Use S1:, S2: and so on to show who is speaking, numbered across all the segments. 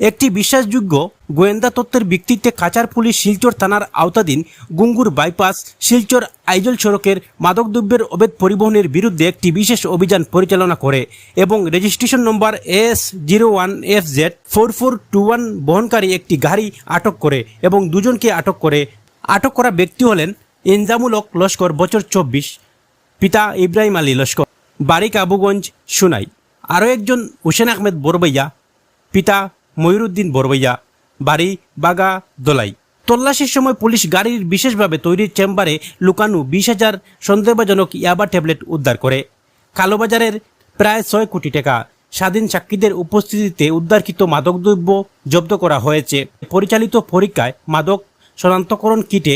S1: একটি বিশ্বাসযোগ্য গোয়েন্দা তত্ত্বের ভিত্তিতে কাচার পুলিশ শিলচর থানার আওতাধীন গুঙ্গুর বাইপাস শিলচর আইজল সড়কের মাদকদ্রব্যের অবৈধ পরিবহনের বিরুদ্ধে একটি বিশেষ অভিযান পরিচালনা করে এবং registration number S zero one F Z four four two one বহনকারী একটি গাড়ি আটক করে এবং দুজনকে আটক করে। আটক করা ব্যক্তি হলেন ইনজামুলক লস্কর, বছর চব্বিশ, পিতা ইব্রাহিম আলী লস্কর। বাড়ি কাবুগঞ্জ সুনাই। আরও একজন হুসেন আহমেদ বরবইয়া পিতা ময়ূরুদ্দিন বরবইয়া বাড়ি বাগা দোলাই। তল্লাশির সময় পুলিশ গাড়ির বিশেষভাবে তৈরি চেম্বারে লুকানো বিশ হাজার সন্দেহজনক ইয়াবা ট্যাবলেট উদ্ধার করে। কালোবাজারের প্রায় ছয় কোটি টাকা স্বাধীন সাক্ষীদের উপস্থিতিতে উদ্ধারকৃত মাদকদ্রব্য জব্দ করা হয়েছে। পরিচালিত পরীক্ষায় মাদক শনাক্তকরণ কিটে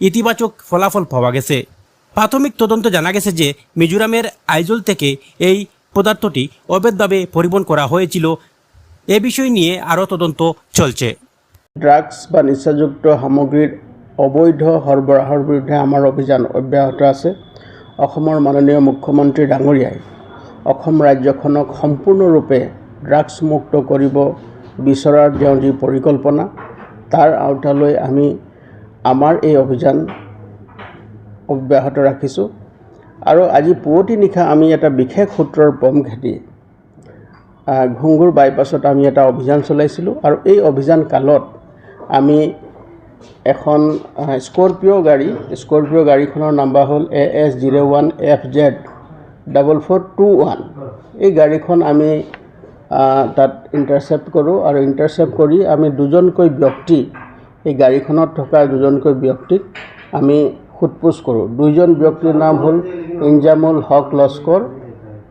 S1: ইতিবাচক ফলাফল পাওয়া গেছে। প্রাথমিক তদন্ত জানা গেছে যে মিজোরামের আইজল থেকে এই পদার্থটি অবৈধভাবে পরিবহন করা হয়েছিল এ বিষয় নিয়ে আরও তদন্ত চলছে।
S2: ড্ৰাগছ বা নিচাযুক্ত সামগ্ৰীৰ অবৈধ সৰবৰাহৰ বিৰুদ্ধে আমাৰ অভিযান অব্যাহত আছে। অসমৰ মাননীয় মুখ্যমন্ত্ৰী ডাঙৰীয়াই অসম ৰাজ্যখনক সম্পূৰ্ণৰূপে ড্ৰাগছ মুক্ত কৰিব বিচৰাৰ তেওঁৰ যি পৰিকল্পনা, তাৰ আওতালৈ আমি আমাৰ এই অভিযান অব্যাহত ৰাখিছোঁ। আৰু আজি পুৱতি নিশা আমি এটা বিশেষ সূত্ৰৰ পম খেদি ঘুংগুৰ বাইপাছত আমি এটা অভিযান চলাইছিলোঁ আৰু এই অভিযান কালত আমি এখন স্কৰপিঅ' গাড়ী, স্কৰপিঅ' গাড়ীখনৰ নাম্বাৰ হ'ল A S zero' one F Z double four two one এই গাড়ীখন আমি তাত ইণ্টাৰচেপ্ট কৰোঁ আৰু ইণ্টাৰচেপ্ট কৰি আমি দুজনকৈ ব্যক্তি, এই গাড়ীখনত থকা দুজনকৈ ব্যক্তিক আমি সোধপোছ কৰোঁ। দুইজন ব্যক্তিৰ নাম হ'ল ইনজামুল হক লস্কৰ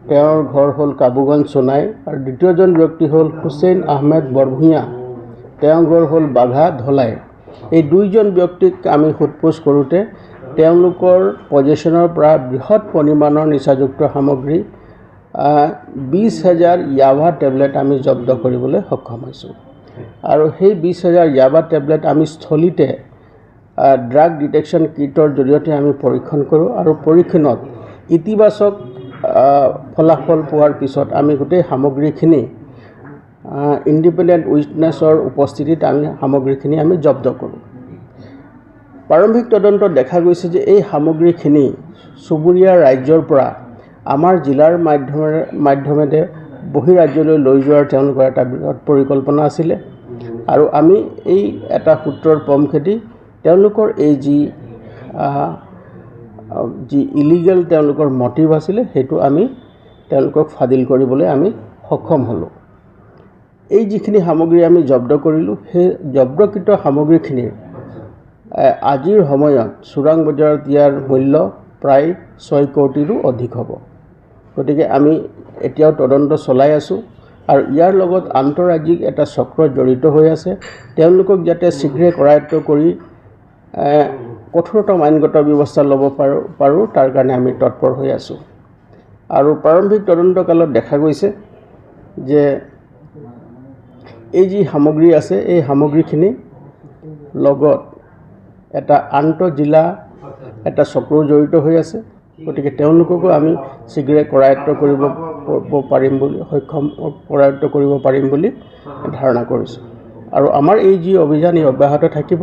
S2: তেওঁৰ ঘৰ হ'ল কাবুগঞ্জ সোণাই আৰু দ্বিতীয়জন ব্যক্তি হ'ল হুছেইন আহমেদ বৰভূঞা। তেওঁৰ ঘৰ হ'ল বাঘা ধলাই। এই দুইজন ব্যক্তিক আমি সোধপোছ কৰোঁতে তেওঁলোকৰ পজিশ্যনৰ পৰা বৃহৎ পৰিমাণৰ নিচাযুক্ত সামগ্ৰী বিছ হাজাৰ য়াভা টেবলেট আমি জব্দ কৰিবলৈ সক্ষম হৈছোঁ। আৰু সেই বিছ হাজাৰ য়াভা টেবলেট আমি স্থলীতে ড্ৰাগ ডিটেকশ্যন কিটৰ জৰিয়তে আমি পৰীক্ষণ কৰোঁ আৰু পৰীক্ষণত ইতিবাচক ফলাফল পোৱাৰ পিছত আমি গোটেই সামগ্ৰীখিনি ইণ্ডিপেণ্ডেণ্ট উইটনেছৰ উপস্থিতিত আমি সামগ্ৰীখিনি আমি জব্দ কৰোঁ। প্ৰাৰম্ভিক তদন্তত দেখা গৈছে যে এই সামগ্ৰীখিনি চুবুৰীয়া ৰাজ্যৰ পৰা আমাৰ জিলাৰ মাধ্যমেৰে মাধ্যমেৰে বহিৰাজ্যলৈ লৈ যোৱাৰ তেওঁলোকৰ এটা বৃহৎ পৰিকল্পনা আছিলে। আৰু আমি এই এটা সূত্ৰৰ পম খেদি তেওঁলোকৰ এই যি যি ইলিগেল তেওঁলোকৰ মটিভ আছিলে, সেইটো আমি তেওঁলোকক ফাদিল কৰিবলৈ আমি সক্ষম হ'লোঁ। এই যিখিনি সামগ্ৰী আমি জব্দ কৰিলোঁ, সেই জব্দকৃত সামগ্ৰীখিনিৰ আজিৰ সময়ত চোৰাং বজাৰত ইয়াৰ মূল্য প্ৰায় ছয় কোটিৰো অধিক হ'ব। গতিকে আমি এতিয়াও তদন্ত চলাই আছোঁ আৰু ইয়াৰ লগত আন্তঃৰাজ্যিক এটা চক্ৰ জড়িত হৈ আছে। তেওঁলোকক যাতে শীঘ্ৰে কৰায়ত্ব কৰি কঠোৰতম আইনগত ব্যৱস্থা ল'ব পাৰোঁ পাৰোঁ, তাৰ কাৰণে আমি তৎপৰ হৈ আছোঁ। আৰু প্ৰাৰম্ভিক তদন্তকালত দেখা গৈছে যে এই যি সামগ্ৰী আছে, এই সামগ্ৰীখিনি লগত এটা আন্তঃজিলা, এটা চক্ৰও জড়িত হৈ আছে। গতিকে তেওঁলোককো আমি শীঘ্ৰে কৰায়ত্ব কৰিব পাৰিম বুলি, সক্ষম কৰায়ত্ব কৰিব পাৰিম বুলি ধাৰণা কৰিছোঁ। আৰু আমাৰ এই যি অভিযান এই অব্যাহত থাকিব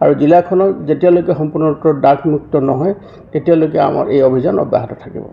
S2: আৰু জিলাখনক যেতিয়ালৈকে সম্পূৰ্ণৰূপে ড্ৰাগমুক্ত নহয় তেতিয়ালৈকে আমাৰ এই অভিযান অব্যাহত থাকিব।